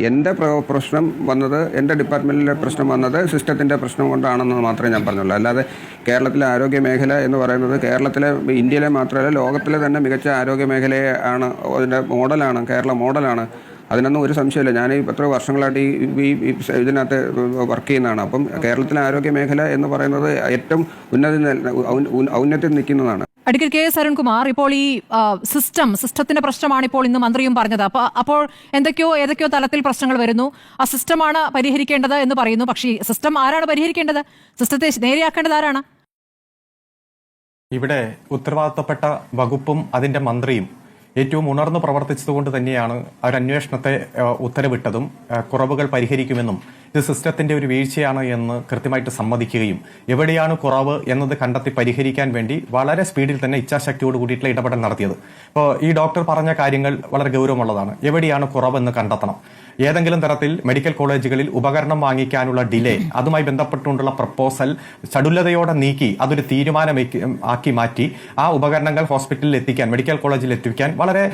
എന്റെ പ്ര- പ്രശ്നം വന്നത് എന്റെ ഡിപ്പാർട്ട്മെന്റിലെ പ്രശ്നം വന്നത് സിസ്റ്റത്തിന്റെ പ്രശ്നം കൊണ്ടാണെന്ന് മാത്രമേ ഞാൻ പറഞ്ഞുള്ളൂ. അല്ലാതെ കേരളത്തിലെ ആരോഗ്യ മേഖല എന്ന് പറയുന്നത് കേരളത്തിലെ ഇന്ത്യയിലെ മാത്രമല്ല ലോകത്തിലെ തന്നെ മികച്ച ആരോഗ്യ മേഖലയെ ആണ് അതിന്റെ മോഡലാണ് കേരള മോഡലാണ്. അതിനൊന്നും ഒരു സംശയമില്ല ഞാൻ ഈ എത്ര വർഷങ്ങളായിട്ട് ഈ ഈ ഇതിനകത്ത് വർക്ക് ചെയ്യുന്നതാണ്. അപ്പം കേരളത്തിലെ ആരോഗ്യ മേഖല എന്ന് പറയുന്നത് ഏറ്റവും ഉന്നതി ഔന്നത്തിൽ നിൽക്കുന്നതാണ്. അഡ്വക്കേറ്റ് കെ എസ് അരുൺകുമാർ ഇപ്പോൾ ഈ സിസ്റ്റം സിസ്റ്റത്തിന്റെ പ്രശ്നമാണ് ഇപ്പോൾ ഇന്ന് മന്ത്രിയും പറഞ്ഞത്. അപ്പൊ അപ്പോൾ എന്തൊക്കെയോ ഏതൊക്കെയോ തലത്തിൽ പ്രശ്നങ്ങൾ വരുന്നു. ആ സിസ്റ്റമാണ് പരിഹരിക്കേണ്ടത് എന്ന് പറയുന്നു. പക്ഷേ സിസ്റ്റം ആരാണ് പരിഹരിക്കേണ്ടത്? സിസ്റ്റത്തെ നേരെയാക്കേണ്ടത് ആരാണ്? ഇവിടെ ഉത്തരവാദിത്തപ്പെട്ട വകുപ്പും അതിന്റെ മന്ത്രിയും ഏറ്റവും ഉണർന്നു പ്രവർത്തിച്ചതുകൊണ്ട് തന്നെയാണ് അവരന്വേഷണത്തെ ഉത്തരവിട്ടതും കുറവുകൾ പരിഹരിക്കുമെന്നും ഇത് സിസ്റ്റത്തിന്റെ ഒരു വീഴ്ചയാണ് എന്ന് കൃത്യമായിട്ട് സമ്മതിക്കുകയും എവിടെയാണ് കുറവ് എന്നത് കണ്ടെത്തി പരിഹരിക്കാൻ വേണ്ടി വളരെ സ്പീഡിൽ തന്നെ ഇച്ഛാശക്തിയോട് കൂടിയിട്ടുള്ള ഇടപെടൽ നടത്തിയത്. ഇപ്പോൾ ഈ ഡോക്ടർ പറഞ്ഞ കാര്യങ്ങൾ വളരെ ഗൗരവമുള്ളതാണ്. എവിടെയാണ് കുറവെന്ന് കണ്ടെത്തണം. ഏതെങ്കിലും തരത്തിൽ മെഡിക്കൽ കോളേജുകളിൽ ഉപകരണം വാങ്ങിക്കാനുള്ള ഡിലേ അതുമായി ബന്ധപ്പെട്ടുകൊണ്ടുള്ള പ്രപ്പോസൽ ചടുലതയോടെ നീക്കി അതൊരു തീരുമാനം ആക്കി മാറ്റി ആ ഉപകരണങ്ങൾ ഹോസ്പിറ്റലിൽ എത്തിക്കാൻ മെഡിക്കൽ കോളേജിൽ എത്തിക്കാൻ വളരെ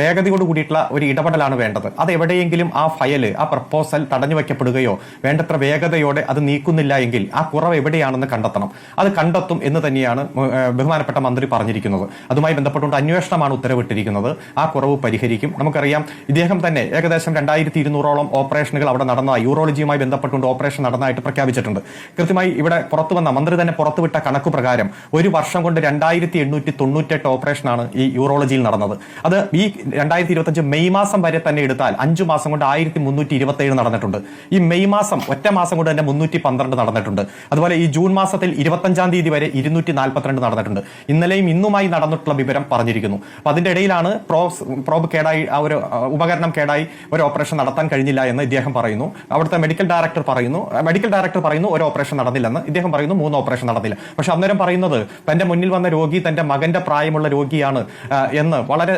വേഗതയോട് കൂടിയിട്ടുള്ള ഒരു ഇടപെടലാണ് വേണ്ടത്. അത് എവിടെയെങ്കിലും ആ ഫയൽ ആ പ്രപ്പോസൽ തടഞ്ഞു വെക്കപ്പെടുകയോ വേണ്ടത്ര വേഗതയോടെ അത് നീക്കുന്നില്ല എങ്കിൽ ആ കുറവ് എവിടെയാണെന്ന് കണ്ടെത്തണം. അത് കണ്ടെത്തും എന്ന് തന്നെയാണ് ബഹുമാനപ്പെട്ട മന്ത്രി പറഞ്ഞിരിക്കുന്നത്. അതുമായി ബന്ധപ്പെട്ടുകൊണ്ട് അന്വേഷണമാണ് ഉത്തരവിട്ടിരിക്കുന്നത്. ആ കുറവ് പരിഹരിക്കും. നമുക്കറിയാം ഇദ്ദേഹം തന്നെ ഏകദേശം രണ്ടായിരത്തി ഇരുന്നൂറോളം ഓപ്പറേഷനുകൾ അവിടെ നടന്നതായി യൂറോളജിയുമായി ബന്ധപ്പെട്ടുകൊണ്ട് ഓപ്പറേഷൻ നടന്നതായിട്ട് പ്രഖ്യാപിച്ചിട്ടുണ്ട്. കൃത്യമായി ഇവിടെ പുറത്തു വന്ന മന്ത്രി തന്നെ പുറത്തുവിട്ട കണക്ക് പ്രകാരം ഒരു വർഷം കൊണ്ട് രണ്ടായിരത്തി എണ്ണൂറ്റി തൊണ്ണൂറ്റെട്ട് ഓപ്പറേഷനാണ് ഈ യൂറോളജിയിൽ നടന്നത്. അത് ഈ രണ്ടായിരത്തി ഇരുപത്തഞ്ച് മെയ് മാസം വരെ തന്നെ എടുത്താൽ അഞ്ചു മാസം കൊണ്ട് ആയിരത്തി മുന്നൂറ്റി ഇരുപത്തി ഏഴ് നടന്നിട്ടുണ്ട്. ഈ മെയ് മാസം ഒറ്റ മാസം കൊണ്ട് തന്നെ മുന്നൂറ്റി പന്ത്രണ്ട് നടന്നിട്ടുണ്ട്. അതുപോലെ ഈ ജൂൺ മാസത്തിൽ ഇരുപത്തഞ്ചാം തീയതി വരെ ഇരുന്നൂറ്റി നാൽപ്പത്തിരണ്ട് നടന്നിട്ടുണ്ട്. ഇന്നലെയും ഇന്നുമായി നടന്നിട്ടുള്ള വിവരം പറഞ്ഞിരിക്കുന്നു. അപ്പൊ അതിന്റെ ഇടയിലാണ് പ്രോബ് കേടായി ഒരു ഉപകരണം കേടായി ഒരു ഓപ്പറേഷൻ നടത്താൻ കഴിഞ്ഞില്ല എന്ന് ഇദ്ദേഹം പറയുന്നു. അവിടുത്തെ മെഡിക്കൽ ഡയറക്ടർ പറയുന്നു. മെഡിക്കൽ ഡയറക്ടർ പറയുന്നു ഒരു ഓപ്പറേഷൻ നടന്നില്ലെന്ന്. ഇദ്ദേഹം പറയുന്നു മൂന്ന് ഓപ്പറേഷൻ നടന്നില്ല. പക്ഷെ അന്നേരം പറയുന്നത് തന്റെ മുന്നിൽ വന്ന രോഗി തന്റെ മകന്റെ പ്രായമുള്ള രോഗിയാണ് എന്ന് വളരെ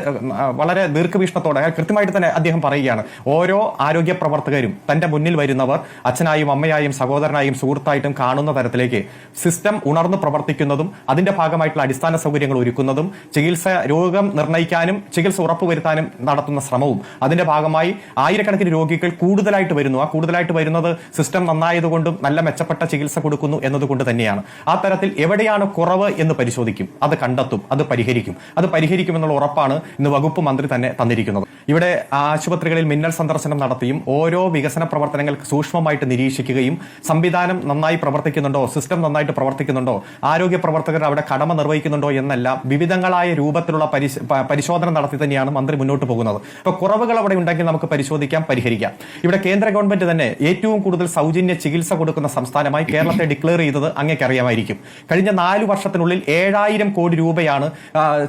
വളരെ ദീർഘവീക്ഷണത്തോടെ കൃത്യമായിട്ട് തന്നെ അദ്ദേഹം പറയുകയാണ്. ഓരോ ആരോഗ്യ പ്രവർത്തകരും തന്റെ മുന്നിൽ വരുന്നവർ അച്ഛനായും അമ്മയായും സഹോദരനായും സുഹൃത്തായിട്ടും കാണുന്ന തരത്തിലേക്ക് സിസ്റ്റം ഉണർന്ന് പ്രവർത്തിക്കുന്നതും അതിന്റെ ഭാഗമായിട്ടുള്ള അടിസ്ഥാന സൗകര്യങ്ങൾ ഒരുക്കുന്നതും ചികിത്സ രോഗം നിർണയിക്കാനും ചികിത്സ ഉറപ്പുവരുത്താനും നടത്തുന്ന ശ്രമവും അതിന്റെ ഭാഗമായി ആയിരക്കണക്കിന് രോഗികൾ കൂടുതലായിട്ട് വരുന്നു. ആ കൂടുതലായിട്ട് വരുന്നത് സിസ്റ്റം നന്നായതുകൊണ്ടും നല്ല മെച്ചപ്പെട്ട ചികിത്സ കൊടുക്കുന്നു എന്നതുകൊണ്ട് തന്നെയാണ്. ആ തരത്തിൽ എവിടെയാണ് കുറവ് എന്ന് പരിശോധിക്കും. അത് കണ്ടെത്തും. അത് പരിഹരിക്കും. അത് പരിഹരിക്കുമെന്നുള്ള ഉറപ്പാണ് ഇന്ന് വകുപ്പ് മന്ത്രി തന്നെ തന്നിരിക്കുന്നത്. ഇവിടെ ആശുപത്രികളിൽ മിന്നൽ സന്ദർശനം നടത്തിയും ഓരോ വികസന പ്രവർത്തനങ്ങൾ സൂക്ഷ്മമായിട്ട് നിരീക്ഷിക്കുകയും സംവിധാനം നന്നായി പ്രവർത്തിക്കുന്നുണ്ടോ സിസ്റ്റം നന്നായിട്ട് പ്രവർത്തിക്കുന്നുണ്ടോ ആരോഗ്യ പ്രവർത്തകർ അവിടെ കടമ നിർവഹിക്കുന്നുണ്ടോ എന്നെല്ലാം വിവിധങ്ങളായ രൂപത്തിലുള്ള പരിശോധന നടത്തി തന്നെയാണ് മന്ത്രി മുന്നോട്ട് പോകുന്നത്. അപ്പോൾ കുറവുകൾ അവിടെ ഉണ്ടെങ്കിൽ നമുക്ക് പരിശോധിക്കാം പരിഹരിക്കാം. ഇവിടെ കേന്ദ്ര ഗവൺമെന്റ് തന്നെ ഏറ്റവും കൂടുതൽ സൗജന്യ ചികിത്സ കൊടുക്കുന്ന സംസ്ഥാനമായി കേരളത്തെ ഡിക്ലെയർ ചെയ്തത് അങ്ങേക്കറിയാമായിരിക്കും. കഴിഞ്ഞ നാല് വർഷത്തിനുള്ളിൽ ഏഴായിരം കോടി രൂപയാണ്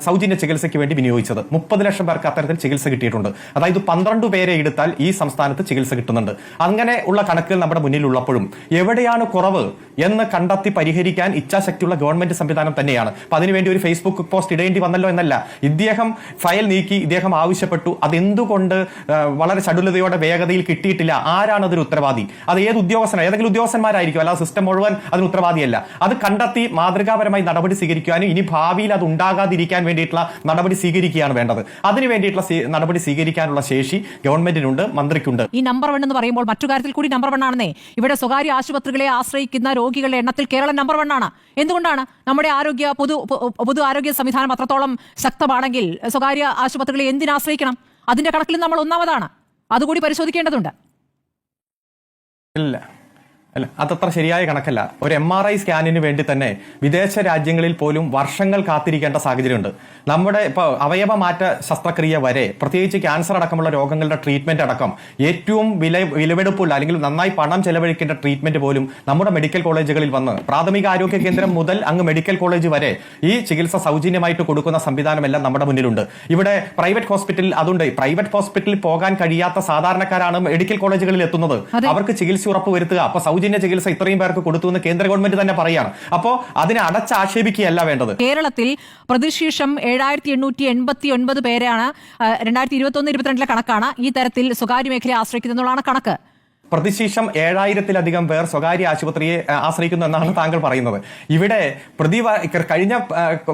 സൗജന്യ ചികിത്സയ്ക്ക് വേണ്ടി വിനിയോഗിച്ചത്. മുപ്പത് ലക്ഷം പേർക്ക് അത്തരത്തിൽ ചികിത്സ കിട്ടിയിട്ടുണ്ട്. അതായത് പന്ത്രണ്ട് പേരെ എടുത്താൽ ഈ സംസ്ഥാനത്ത് ചികിത്സ കിട്ടുന്നുണ്ട്. അങ്ങനെ ഉള്ള കണക്കുകൾ നമ്മുടെ മുന്നിൽ ഉള്ളപ്പോഴും എവിടെയാണ് കുറവ് എന്ന് കണ്ടെത്തി പരിഹരിക്കാൻ ഇച്ഛാശക്തിയുള്ള ഗവൺമെന്റ് സംവിധാനം തന്നെയാണ്. അപ്പൊ അതിനുവേണ്ടി ഒരു ഫേസ്ബുക്ക് പോസ്റ്റ് ഇടേണ്ടി വന്നല്ലോ എന്നല്ല. ഇദ്ദേഹം ഫയൽ നീക്കി ഇദ്ദേഹം ആവശ്യപ്പെട്ടു. അതെന്തുകൊണ്ട് വളരെ ചടുലതയോടെ വേഗതയിൽ കിട്ടിയിട്ടില്ല? ആരാണ് അതിന് ഉത്തരവാദി? അത് ഏത് ഉദ്യോഗസ്ഥനാണ് ഏതെങ്കിലും ഉദ്യോഗസ്ഥന്മാരായിരിക്കും. അല്ലാതെ സിസ്റ്റം മുഴുവൻ അതിന് ഉത്തരവാദിയല്ല. അത് കണ്ടെത്തി മാതൃകാപരമായി നടപടി സ്വീകരിക്കാനും ഇനി ഭാവിയിൽ അത് ഉണ്ടാകാതിരിക്കാൻ വേണ്ടിയിട്ടുള്ള നടപടി സ്വീകരിക്കുകയാണ് വേണ്ടത്. അതിന് വേണ്ടിയിട്ടുള്ള നടപടി സ്വീകരിക്കാനുള്ള ശേഷി ഗവൺമെന്റിനുണ്ട് മന്ത്രിക്കുണ്ട്. ഈ നമ്പർ വൺ എന്ന് പറയുമ്പോൾ മറ്റു കാര്യത്തിൽ കൂടി നമ്പർ വൺ ആണെന്നേ. ഇവിടെ സ്വകാര്യ ആശുപത്രികളെ ആശ്രയിക്കുന്ന രോഗികളുടെ എണ്ണത്തിൽ കേരളം നമ്പർ വൺ ആണ്. എന്തുകൊണ്ടാണ്? നമ്മുടെ ആരോഗ്യ പൊതു പൊതു ആരോഗ്യ സംവിധാനം അത്രത്തോളം ശക്തമാണെങ്കിൽ സ്വകാര്യ ആശുപത്രികളെ എന്തിനാശ്രയിക്കണം അതിന്റെ കണക്കിൽ നമ്മൾ ഒന്നാമതാണ്. അതുകൂടി പരിശോധിക്കേണ്ടതുണ്ട്. ഇല്ല. അല്ല അതത്ര ശരിയായ കണക്കല്ല. ഒരു എം ആർ ഐ സ്കാനിന് വേണ്ടി തന്നെ വിദേശ രാജ്യങ്ങളിൽ പോലും വർഷങ്ങൾ കാത്തിരിക്കേണ്ട സാഹചര്യമുണ്ട്. നമ്മുടെ ഇപ്പോൾ അവയവ മാറ്റ ശസ്ത്രക്രിയ വരെ പ്രത്യേകിച്ച് ക്യാൻസർ അടക്കമുള്ള രോഗങ്ങളുടെ ട്രീറ്റ്മെന്റ് അടക്കം ഏറ്റവും വില വിലവെടുപ്പുള്ള അല്ലെങ്കിൽ നന്നായി പണം ചെലവഴിക്കേണ്ട ട്രീറ്റ്മെന്റ് പോലും നമ്മുടെ മെഡിക്കൽ കോളേജുകളിൽ വന്ന് പ്രാഥമിക ആരോഗ്യ കേന്ദ്രം മുതൽ അങ്ങ് മെഡിക്കൽ കോളേജ് വരെ ഈ ചികിത്സ സൗജന്യമായിട്ട് കൊടുക്കുന്ന സംവിധാനമെല്ലാം നമ്മുടെ മുന്നിലുണ്ട്. ഇവിടെ പ്രൈവറ്റ് ഹോസ്പിറ്റലിൽ അതുണ്ട്. പ്രൈവറ്റ് ഹോസ്പിറ്റലിൽ പോകാൻ കഴിയാത്ത സാധാരണക്കാരാണ് മെഡിക്കൽ കോളേജുകളിൽ എത്തുന്നത്. അവർക്ക് ചികിത്സ ഉറപ്പ് വരുത്തുക അപ്പൊ സൗജന്യ ചികിത്സ ഇത്രയും പേർക്ക് കൊടുത്തു എന്ന് കേന്ദ്ര ഗവൺമെന്റ് തന്നെ പറയുകയാണ് അപ്പോ അതിനെ അടച്ചാക്ഷേപിക്കുകയല്ല വേണ്ടത്. കേരളത്തിൽ പ്രതിശീർഷം ഏഴായിരത്തി എണ്ണൂറ്റി എൺപത്തി ഒൻപത് പേരാണ് രണ്ടായിരത്തി ഇരുപത്തി ഒന്ന് ഇരുപത്തിരണ്ടിലെ കണക്കാണ് ഈ തരത്തിൽ സ്വകാര്യ മേഖലയെ ആശ്രയിക്കുന്നതാണ് കണക്ക്. പ്രതിശീർഷം ഏഴായിരത്തിലധികം പേർ സ്വകാര്യ ആശുപത്രിയെ ആശ്രയിക്കുന്നു എന്നാണ് താങ്കൾ പറയുന്നത്. ഇവിടെ പ്രതി കഴിഞ്ഞ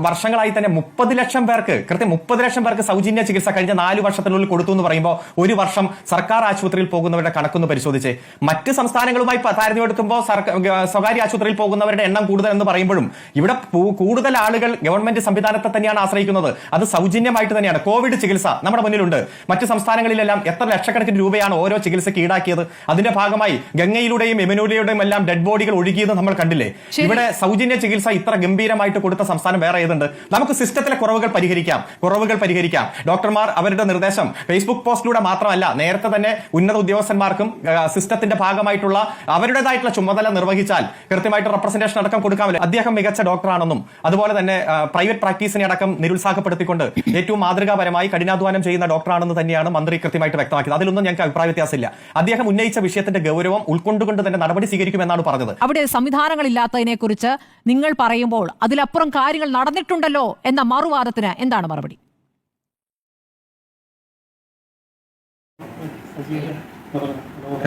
വർഷങ്ങളായി തന്നെ മുപ്പത് ലക്ഷം പേർക്ക് കൃത്യം മുപ്പത് ലക്ഷം പേർക്ക് സൗജന്യ ചികിത്സ കഴിഞ്ഞ നാല് വർഷത്തിനുള്ളിൽ കൊടുത്തു എന്ന് പറയുമ്പോൾ ഒരു വർഷം സർക്കാർ ആശുപത്രിയിൽ പോകുന്നവരുടെ കണക്കൊന്ന് പരിശോധിച്ച്. മറ്റ് സംസ്ഥാനങ്ങളുമായി താരതമ്യം താരതമ്യപ്പെടുത്തുമ്പോൾ സ്വകാര്യ ആശുപത്രിയിൽ പോകുന്നവരുടെ എണ്ണം കൂടുതൽ എന്ന് പറയുമ്പോഴും ഇവിടെ കൂടുതൽ ആളുകൾ ഗവൺമെന്റ് സംവിധാനത്തെ തന്നെയാണ് ആശ്രയിക്കുന്നത്. അത് സൗജന്യമായിട്ട് തന്നെയാണ്. കോവിഡ് ചികിത്സ നമ്മുടെ മുന്നിലുണ്ട്. മറ്റ് സംസ്ഥാനങ്ങളിലെല്ലാം എത്ര ലക്ഷക്കണക്കിന് രൂപയാണ് ഓരോ ചികിത്സയ്ക്ക് ഈടാക്കിയത്. അതിന്റെ ഭാഗമായി ഗംഗയിലൂടെയും യമുനയിലൂടെയും എല്ലാം ഡെഡ് ബോഡികൾ ഒഴുകിയത് നമ്മൾ കണ്ടില്ലേ? ഇവിടെ സൗജന്യ ചികിത്സ ഇത്ര ഗംഭീരമായിട്ട് കൊടുത്ത സംസ്ഥാനം വേറെ ഏതുണ്ട്? നമുക്ക് സിസ്റ്റത്തിലെ കുറവുകൾ പരിഹരിക്കാം. കുറവുകൾ പരിഹരിക്കാം. ഡോക്ടർമാർ അവരുടെ നിർദ്ദേശം ഫേസ്ബുക്ക് പോസ്റ്റിലൂടെ മാത്രമല്ല നേരത്തെ തന്നെ ഉന്നത ഉദ്യോഗസ്ഥന്മാർക്കും സിസ്റ്റത്തിന്റെ ഭാഗമായിട്ടുള്ള അവരുടേതായിട്ടുള്ള ചുമതല നിർവഹിച്ചാൽ കൃത്യമായിട്ട് റെപ്രസെന്റേഷൻ അടക്കം കൊടുക്കാമല്ലോ. അദ്ദേഹം മികച്ച ഡോക്ടറാണെന്നും അതുപോലെ തന്നെ പ്രൈവറ്റ് പ്രാക്ടീസിനെ അടക്കം നിരുത്സാഹപ്പെടുത്തിക്കൊണ്ട് ഏറ്റവും മാതൃകാപരമായി കഠിനാധ്വാനം ചെയ്യുന്ന ഡോക്ടറാണെന്ന് തന്നെയാണ് മന്ത്രി കൃത്യമായിട്ട് വ്യക്തമാക്കിയത്. അതിലൊന്നും ഞങ്ങൾക്ക് അഭിപ്രായ വ്യത്യാസമില്ല. അദ്ദേഹം ഉന്നയിച്ച വിഷയത്തിന്റെ ഗൗരവം ഉൾക്കൊണ്ടുകൊണ്ട് തന്നെ നടപടി സ്വീകരിക്കുമെന്നാണ് പറഞ്ഞത്. അവിടെ സംവിധാനങ്ങൾ ഇല്ലാത്തതിനെ കുറിച്ച് നിങ്ങൾ പറയുമ്പോൾ അതിലപ്പുറം കാര്യങ്ങൾ നടന്നിട്ടുണ്ടല്ലോ എന്ന മറുവാദത്തിന് എന്താണ് മറുപടി?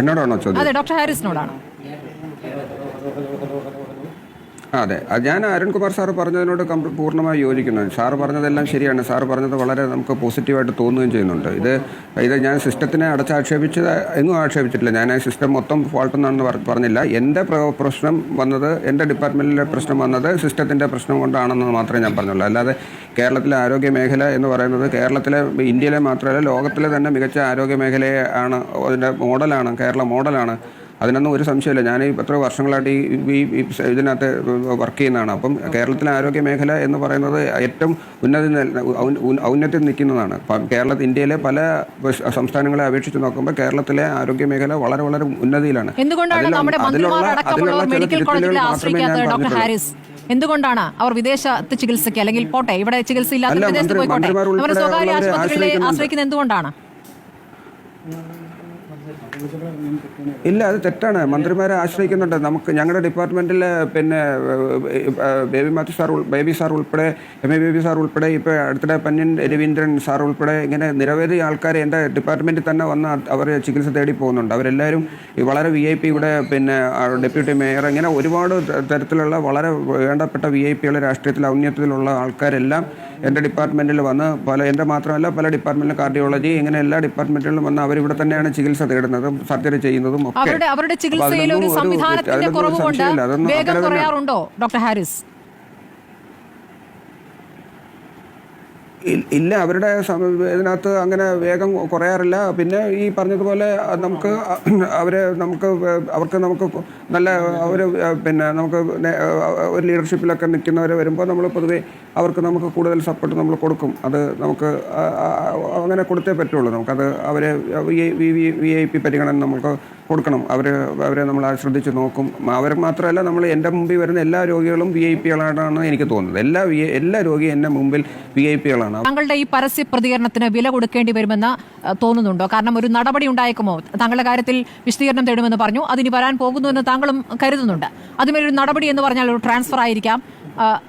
എന്നോടാണോ ചോദ്യം? അതെ ഡോക്ടർ ഹാരിസിനോടാണ്. അതെ. ഞാൻ അരുൺകുമാർ സാർ പറഞ്ഞതിനോട് പൂർണമായി യോജിക്കുന്നു. സാർ പറഞ്ഞതെല്ലാം ശരിയാണ്. സാർ പറഞ്ഞത് വളരെ നമുക്ക് പോസിറ്റീവായിട്ട് തോന്നുകയും ചെയ്യുന്നുണ്ട്. ഇത് ഇത് ഞാൻ സിസ്റ്റത്തിനെ അടച്ചാക്ഷേപിച്ച് എങ്ങും ആക്ഷേപിച്ചിട്ടില്ല. ഞാൻ ആ സിസ്റ്റം മൊത്തം ഫോൾട്ട് എന്നാണെന്ന് പറ- പറഞ്ഞില്ല. എന്റെ പ്ര- പ്രശ്നം വന്നത് എന്റെ ഡിപ്പാർട്ട്മെന്റിലെ പ്രശ്നം വന്നത് സിസ്റ്റത്തിന്റെ പ്രശ്നം കൊണ്ടാണെന്ന് മാത്രമേ ഞാൻ പറഞ്ഞുള്ളൂ. അല്ലാതെ കേരളത്തിലെ ആരോഗ്യ മേഖല എന്ന് പറയുന്നത് കേരളത്തിലെ ഇന്ത്യയിലെ മാത്രമല്ല ലോകത്തിലെ തന്നെ മികച്ച ആരോഗ്യ മേഖലയെ ആണ് അതിന്റെ മോഡലാണ് കേരള മോഡലാണ് അതിനൊന്നും ഒരു സംശയമില്ല. ഞാൻ ഈ എത്ര വർഷങ്ങളായിട്ട് ഈ ഈ- ഇതിനകത്ത് വർക്ക് ചെയ്യുന്നതാണ്. അപ്പം കേരളത്തിലെ ആരോഗ്യ മേഖല എന്ന് പറയുന്നത് ഏറ്റവും ഉന്നതി ഔന്നത്യത്തിൽ നിൽക്കുന്നതാണ്. കേരള ഇന്ത്യയിലെ പല സംസ്ഥാനങ്ങളെ അപേക്ഷിച്ച് നോക്കുമ്പോൾ കേരളത്തിലെ ആരോഗ്യ മേഖല വളരെ വളരെ ഉന്നതിയിലാണ്. എന്തുകൊണ്ടാണ് അതിലുള്ള- അതിലുള്ള- ചില തിരുത്തലുകൾ മാത്രമേ ഞാൻ പറഞ്ഞിട്ടുള്ളൂ. അവർ വിദേശത്ത് ചികിത്സയ്ക്ക് അല്ലെങ്കിൽ പോട്ടെ ഇവിടെ ചികിത്സ ഇല്ലാത്ത വിദേശത്ത് പോയിക്കോട്ടെ അവർ സ്വകാര്യ ആശുപത്രികളെ ആശ്രയിക്കുന്നത് എന്തുകൊണ്ടാണ്? ഇല്ല അത് തെറ്റാണ്. മന്ത്രിമാരെ ആശ്രയിക്കുന്നുണ്ട്. നമുക്ക് ഞങ്ങളുടെ ഡിപ്പാർട്ട്മെന്റിൽ പിന്നെ ബേബി മാത്യു സാർ ബേബി സാർ ഉൾപ്പെടെ എം എ ബേബി സാർ ഉൾപ്പെടെ ഇപ്പോൾ അടുത്തിടെ പന്യൻ രവീന്ദ്രൻ സാർ ഉൾപ്പെടെ ഇങ്ങനെ നിരവധി ആൾക്കാർ എന്റെ ഡിപ്പാർട്ട്മെന്റിൽ തന്നെ വന്ന് അവർ ചികിത്സ തേടി പോകുന്നുണ്ട്. അവരെല്ലാവരും വളരെ വി ഐ പി ഇവിടെ പിന്നെ ഡെപ്യൂട്ടി മേയർ ഇങ്ങനെ ഒരുപാട് തരത്തിലുള്ള വളരെ വേണ്ടപ്പെട്ട വി ഐ പികൾ രാഷ്ട്രീയത്തിൽ ഔന്നത്യത്തിലുള്ള ആൾക്കാരെല്ലാം എന്റെ ഡിപ്പാർട്ട്മെന്റിൽ വന്ന് പല എന്റെ മാത്രമല്ല പല ഡിപ്പാർട്ട്മെന്റിലും കാർഡിയോളജി ഇങ്ങനെ എല്ലാ ഡിപ്പാർട്ട്മെന്റിലും വന്ന് അവരിവിടെ തന്നെയാണ് ചികിത്സ തേടുന്നതും സർജറി ചെയ്യുന്നതും ഒക്കെ. അവരുടെ ഡോക്ടർ ചികിത്സയിൽ ഒരു അതിലൊന്നും ഒരു- സംവിധാനത്തിന്റെ അതിലൊന്നും ഒരു കുറവ് കൊണ്ട് സംശയമില്ല. അതൊന്നും വേഗം അങ്ങനെ തന്നെ- കുറയാറുണ്ടോ ഡോക്ടർ ഹാരിസ് ഇ- ഇല്ല അവരുടെ ഇതിനകത്ത് അങ്ങനെ വേഗം കുറയാറില്ല. പിന്നെ ഈ പറഞ്ഞതുപോലെ നമുക്ക് അവരെ നമുക്ക് അവർക്ക് നമുക്ക് നല്ല അവർ പിന്നെ നമുക്ക് ഒരു ലീഡർഷിപ്പിലൊക്കെ നിൽക്കുന്നവർ വരുമ്പോൾ നമ്മൾ പൊതുവെ അവർക്ക് നമുക്ക് കൂടുതൽ സപ്പോർട്ട് നമ്മൾ കൊടുക്കും. അത് നമുക്ക് അങ്ങനെ കൊടുത്തേ പറ്റുള്ളൂ. നമുക്കത് അവരെ വി ഐ പി പരിഗണന നമുക്ക് കൊടുക്കണം. അവർ അവരെ നമ്മൾ ശ്രദ്ധിച്ച് നോക്കും. അവർ മാത്രമല്ല നമ്മൾ എന്റെ മുമ്പിൽ വരുന്ന എല്ലാ രോഗികളും വി ഐ പികളാണെന്നാണ് എനിക്ക് തോന്നുന്നത്. എല്ലാ എല്ലാ രോഗിയും എന്റെ മുമ്പിൽ വി ഐ പികളാണ് താങ്കളുടെ ഈ പരസ്യ പ്രതികരണത്തിന് വില കൊടുക്കേണ്ടി വരുമെന്ന് തോന്നുന്നുണ്ടോ? കാരണം ഒരു നടപടി ഉണ്ടായേക്കുമോ? താങ്കളുടെ കാര്യത്തിൽ വിശദീകരണം തേടുമെന്ന് പറഞ്ഞു. അതിന് വരാൻ പോകുന്നുവെന്ന് താങ്കളും കരുതുന്നുണ്ട്. അതുമൊരു നടപടി എന്ന് പറഞ്ഞാൽ ഒരു ട്രാൻസ്ഫർ ആയിരിക്കാം.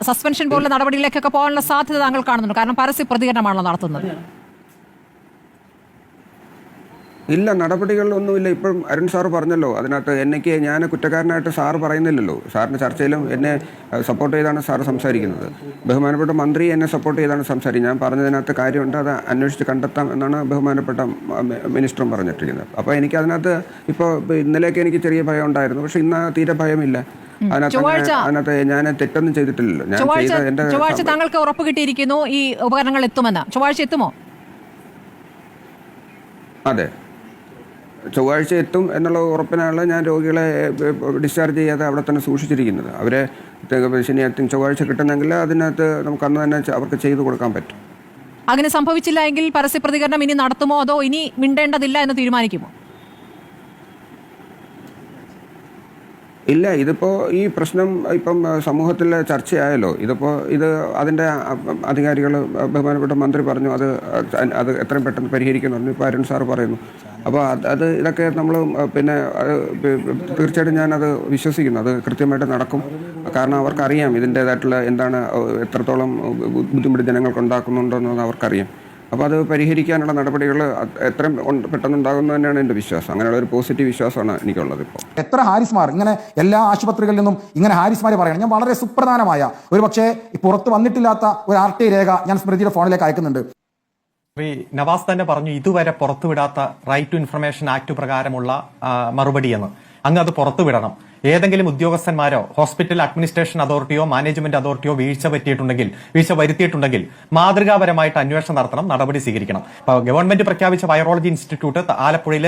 സസ്പെൻഷൻ പോലുള്ള നടപടിയിലേക്കൊക്കെ പോകാനുള്ള സാധ്യത താങ്കൾ കാണുന്നുണ്ട്. കാരണം പരസ്യ പ്രതികരണമാണല്ലോ നടത്തുന്നത്. ഇല്ല നടപടികളൊന്നുമില്ല. ഇപ്പം അരുൺ സാർ പറഞ്ഞല്ലോ അതിനകത്ത് എനിക്ക് ഞാൻ കുറ്റക്കാരനായിട്ട് സാർ പറയുന്നില്ലല്ലോ. സാറിന്റെ ചർച്ചയിലും എന്നെ സപ്പോർട്ട് ചെയ്താണ് സാർ സംസാരിക്കുന്നത്. ബഹുമാനപ്പെട്ട മന്ത്രി എന്നെ സപ്പോർട്ട് ചെയ്താണ് സംസാരിക്കുന്നത്. ഞാൻ പറഞ്ഞതിനകത്ത് കാര്യമുണ്ട് അത് അന്വേഷിച്ച് കണ്ടെത്താം എന്നാണ് ബഹുമാനപ്പെട്ട മിനിസ്റ്ററും പറഞ്ഞിട്ടിരിക്കുന്നത്. അപ്പോൾ എനിക്ക് അതിനകത്ത് ഇപ്പോൾ ഇന്നലെയൊക്കെ എനിക്ക് ചെറിയ ഭയം ഉണ്ടായിരുന്നു. പക്ഷെ ഇന്ന് തീരെ ഭയമില്ല. അതിനകത്ത് ഞാൻ തെറ്റൊന്നും ചെയ്തിട്ടില്ലല്ലോ. ഞാൻ ചൊവ്വാഴ്ച താങ്കൾക്ക് ഉറപ്പ് കിട്ടിയിരിക്കുന്നു ഈ ഉപകരണങ്ങൾ എത്തുമെന്ന്. ചൊവ്വാഴ്ച എത്തുമോ? അതെ. ചൊവ്വാഴ്ച എത്തും എന്നുള്ള ഉറപ്പിനാണ് ഞാൻ രോഗികളെ ഡിസ്ചാർജ് ചെയ്യാതെ അവിടെ തന്നെ സൂക്ഷിച്ചിരിക്കുന്നത്. അവരെ ശനി ചൊവ്വാഴ്ച കിട്ടുന്നെങ്കിൽ അതിനകത്ത് നമുക്ക് അന്ന് തന്നെ അവർക്ക് ചെയ്തു കൊടുക്കാൻ പറ്റും. അങ്ങനെ സംഭവിച്ചില്ല എങ്കിൽ പരസ്യ പ്രതികരണം ഇനി നടത്തുമോ അതോ ഇനി മിണ്ടേണ്ടതില്ല എന്ന് തീരുമാനിക്കുമോ? ഇല്ല ഇതിപ്പോൾ ഈ പ്രശ്നം ഇപ്പം സമൂഹത്തിൽ ചർച്ചയായല്ലോ. ഇതിപ്പോൾ ഇത് അതിന്റെ അധികാരികൾ ബഹുമാനപ്പെട്ട മന്ത്രി പറഞ്ഞു അത് അത് എത്രയും പെട്ടെന്ന് പരിഹരിക്കുന്നു പറഞ്ഞു. ഇപ്പോൾ അരുൺ സാർ പറയുന്നു അപ്പോൾ അത് ഇതൊക്കെ നമ്മൾ പിന്നെ തീർച്ചയായിട്ടും ഞാനത് വിശ്വസിക്കുന്നു. അത് കൃത്യമായിട്ട് നടക്കും. കാരണം അവർക്കറിയാം ഇതിന്റേതായിട്ടുള്ള എന്താണ് എത്രത്തോളം ബുദ്ധിമുട്ട് ജനങ്ങൾക്ക് ഉണ്ടാക്കുന്നുണ്ടോ എന്ന് അവർക്കറിയാം. അപ്പോൾ അത് പരിഹരിക്കാനുള്ള നടപടികൾ എത്രയും പെട്ടെന്നുണ്ടാകുന്നു തന്നെയാണ് എന്റെ വിശ്വാസം. അങ്ങനെയുള്ള ഒരു പോസിറ്റീവ് വിശ്വാസമാണ് എനിക്കുള്ളത് ഇപ്പോൾ എത്ര ഹാരിസ്മാർ ഇങ്ങനെ എല്ലാ ആശുപത്രികളിൽ നിന്നും ഇങ്ങനെ ഹാരിസ്മാരെ പറയണം. ഞാൻ വളരെ സുപ്രധാനമായ ഒരു പക്ഷേ പുറത്ത് വന്നിട്ടില്ലാത്ത ഒരു ആർ ടി രേഖ ഞാൻ സ്മൃതിയുടെ ഫോണിലേക്ക് അയക്കുന്നുണ്ട്. നവാസ് തന്നെ പറഞ്ഞു ഇതുവരെ പുറത്തുവിടാത്ത റൈറ്റ് ടു ഇൻഫർമേഷൻ ആക്ട് പ്രകാരമുള്ള മറുപടിയെന്ന്. അങ്ങ് അത് പുറത്തുവിടണം. ഏതെങ്കിലും ഉദ്യോഗസ്ഥന്മാരോ ഹോസ്പിറ്റൽ അഡ്മിനിസ്ട്രേഷൻ അതോറിറ്റിയോ മാനേജ്മെന്റ് അതോറിറ്റിയോ വീഴ്ച പറ്റിയിട്ടുണ്ടെങ്കിൽ വീഴ്ച വരുത്തിയിട്ടുണ്ടെങ്കിൽ മാതൃകാപരമായിട്ട് അന്വേഷണം നടത്തണം നടപടി സ്വീകരിക്കണം. ഗവൺമെന്റ് പ്രഖ്യാപിച്ച വൈറോളജി ഇൻസ്റ്റിറ്റ്യൂട്ട് ആലപ്പുഴയിൽ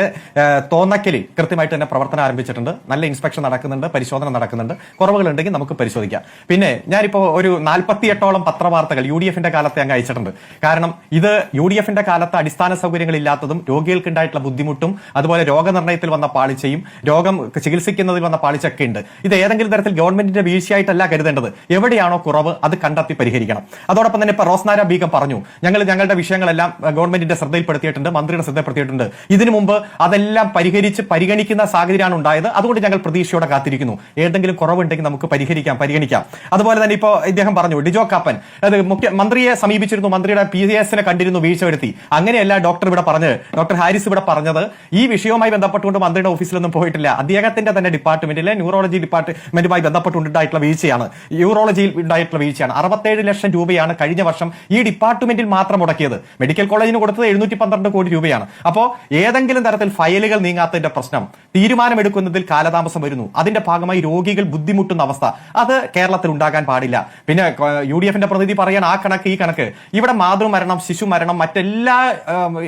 തോന്നക്കലിൽ കൃത്യമായിട്ട് തന്നെ പ്രവർത്തനം ആരംഭിച്ചിട്ടുണ്ട്. നല്ല ഇൻസ്പെക്ഷൻ നടക്കുന്നുണ്ട് പരിശോധന നടക്കുന്നുണ്ട്. കുറവുകളുണ്ടെങ്കിൽ നമുക്ക് പരിശോധിക്കാം. പിന്നെ ഞാനിപ്പോ ഒരു നാൽപ്പത്തിയെട്ടോളം പത്രവാർത്തകൾ യു ഡി എഫിന്റെ കാലത്തെ അങ്ങ് അയച്ചിട്ടുണ്ട്. കാരണം ഇത് യു ഡി എഫിന്റെ കാലത്ത് അടിസ്ഥാന സൗകര്യങ്ങൾ ഇല്ലാത്തതും രോഗികൾക്ക് ഉണ്ടായിട്ടുള്ള ബുദ്ധിമുട്ടും അതുപോലെ രോഗനിർണയത്തിൽ വന്ന പാളിച്ചയും രോഗം ചികിത്സിക്കുന്നതിൽ വന്ന പാളിച്ചൊക്കെ ഉണ്ട് ഇത് ഏതെങ്കിലും തരത്തിൽ ഗവൺമെന്റിന്റെ വീഴ്ചയായിട്ടല്ല കരുതേണ്ടത്. എവിടെയാണോ കുറവ് അത് കണ്ടെത്തി പരിഹരിക്കണം. അതോടൊപ്പം തന്നെ ഇപ്പൊ റോസ്നാര ബീഗം പറഞ്ഞു ഞങ്ങൾ ഞങ്ങളുടെ വിഷയങ്ങളെല്ലാം ഗവൺമെന്റിന്റെ ശ്രദ്ധയിൽപ്പെടുത്തിയിട്ടുണ്ട് മന്ത്രിയുടെ ശ്രദ്ധപ്പെടുത്തിയിട്ടുണ്ട് ഇതിനു മുമ്പ് അതെല്ലാം പരിഹരിച്ച് പരിഗണിക്കുന്ന സാഹചര്യമാണ് ഉണ്ടായത്. അതുകൊണ്ട് ഞങ്ങൾ പ്രതീക്ഷയോടെ കാത്തിരിക്കുന്നു. ഏതെങ്കിലും കുറവുണ്ടെങ്കിൽ നമുക്ക് പരിഹരിക്കാം പരിഗണിക്കാം. അതുപോലെ തന്നെ ഇപ്പോൾ ഇദ്ദേഹം പറഞ്ഞു ഡിജോ കാപ്പൻ അത് മുഖ്യ മന്ത്രിയെ സമീപിച്ചിരുന്നു മന്ത്രിയുടെ പി എസിനെ കണ്ടിരുന്നു വീഴ്ച വരുത്തി. അങ്ങനെയല്ല ഡോക്ടർ ഇവിടെ പറഞ്ഞത് ഡോക്ടർ ഹാരിസ് ഇവിടെ പറഞ്ഞത് ഈ വിഷയവുമായി ബന്ധപ്പെട്ടുകൊണ്ട് മന്ത്രിയുടെ ഓഫീസിലൊന്നും പോയിട്ടില്ല. അദ്ദേഹത്തിന്റെ തന്നെ ഡിപ്പാർട്ട്മെന്റിലെ ന്യൂറോളജി ഡിപ്പാർട്ട്മെന്റുമായി ബന്ധപ്പെട്ടുണ്ടായിട്ടുള്ള വീഴ്ചയാണ്. യൂറോളജിയിൽ ഉണ്ടായിട്ടുള്ള വീഴ്ചയാണ്. അറുപത്തേഴ് ലക്ഷം രൂപയാണ് കഴിഞ്ഞ വർഷം ഈ ഡിപ്പാർട്ട്മെന്റിൽ മാത്രം മുടക്കിയത്. മെഡിക്കൽ കോളേജിന് കൊടുത്തത് എഴുന്നൂറ്റി പന്ത്രണ്ട് കോടി രൂപയാണ്. അപ്പോൾ ഏതെങ്കിലും തരത്തിൽ ഫയലുകൾ നീങ്ങാത്തതിന്റെ പ്രശ്നം തീരുമാനമെടുക്കുന്നതിൽ കാലതാമസം വരുന്നു. അതിന്റെ ഭാഗമായി രോഗികൾ ബുദ്ധിമുട്ടുന്ന അവസ്ഥ. അത് കേരളത്തിൽ ഉണ്ടാകാൻ പാടില്ല. പിന്നെ യു ഡി എഫിന്റെ പ്രതിനിധി പറയാൻ ആ കണക്ക് ഈ കണക്ക്. ഇവിടെ മാതൃമരണം ശിശു മരണം മറ്റെല്ലാ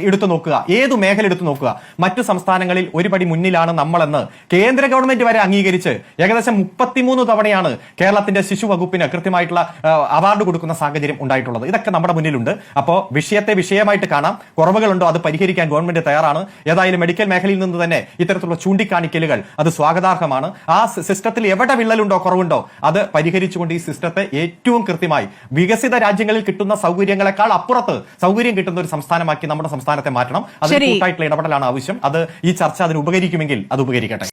എടുത്തു നോക്കുക. ഏതു മേഖല എടുത്തു നോക്കുക. മറ്റു സംസ്ഥാനങ്ങളിൽ ഒരുപടി മുന്നിലാണ് നമ്മളെന്ന് കേന്ദ്ര ഗവൺമെന്റ് വരെ അംഗീകരിച്ച്. ഏകദേശം മുപ്പത്തിമൂന്ന് തവണയാണ് കേരളത്തിന്റെ ശിശു വകുപ്പിന് കൃത്യമായിട്ടുള്ള അവാർഡ് കൊടുക്കുന്ന സാഹചര്യം ഉണ്ടായിട്ടുള്ളത്. ഇതൊക്കെ നമ്മുടെ മുന്നിലുണ്ട്. അപ്പോൾ വിഷയത്തെ വിഷയമായിട്ട് കാണാം. കുറവുകളുണ്ടോ അത് പരിഹരിക്കാൻ ഗവൺമെന്റ് തയ്യാറാണ്. ഏതായാലും മെഡിക്കൽ മേഖലയിൽ നിന്ന് തന്നെ ഇത്തരത്തിലുള്ള ചൂണ്ടിക്കാണിക്കലുകൾ അത് സ്വാഗതാർഹമാണ്. ആ സിസ്റ്റത്തിൽ എവിടെ വിള്ളലുണ്ടോ കുറവുണ്ടോ അത് പരിഹരിച്ചുകൊണ്ട് ഈ സിസ്റ്റത്തെ ഏറ്റവും കൃത്യമായി വികസിത രാജ്യങ്ങളിൽ കിട്ടുന്ന സൗകര്യങ്ങളെക്കാൾ അപ്പുറത്ത് സൗകര്യം കിട്ടുന്ന ഒരു സംസ്ഥാനമാക്കി നമ്മുടെ സംസ്ഥാനത്തെ മാറ്റണം. അതിന് ശരി. കൂട്ടായിട്ടുള്ള ഇടപെടലാണ് ആവശ്യം. അത് ഈ ചർച്ച അതിന് ഉപകരിക്കുമെങ്കിൽ അത് ഉപകരിക്കട്ടെ.